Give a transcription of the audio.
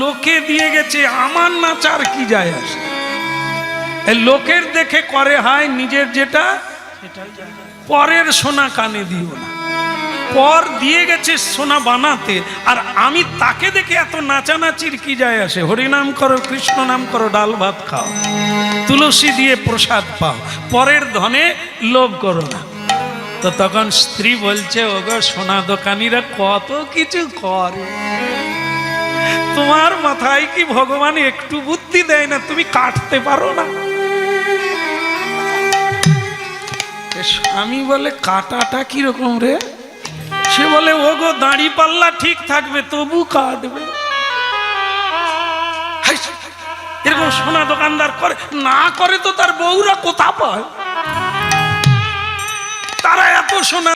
লোকে দিয়ে গেছে, আমার নাচার কি যায় আসে? লোকের দেখে করে হয়, নিজের যেটা পরের সোনা কানে দিও না। পর দিয়ে গেছে সোনা বানাতে, আর আমি তাকে দেখে এত নাচানাচির কি যায় আসে? হরিনাম করো, কৃষ্ণ নাম করো, ডাল ভাত খাও, তুলসী দিয়ে প্রসাদ পাও, পরের ধনে লোভ করো না। তো তখন স্ত্রী বলছে, ওগো সোনা দোকানিরা কত কিছু করে। তোমার মাথায় কি ভগবান একটু বুদ্ধি দেয় না? তুমি কাটতে পারো না। স্বামী বলে কাটাটা কীরকম রে? সে বলে, ওগো, দাড়ি পাল্লা ঠিক থাকবে, তবু কাটবে। এরকম সোনা দোকানদার করে, না করে তো তার বউরা কোথা পায়? তারা এত সোনা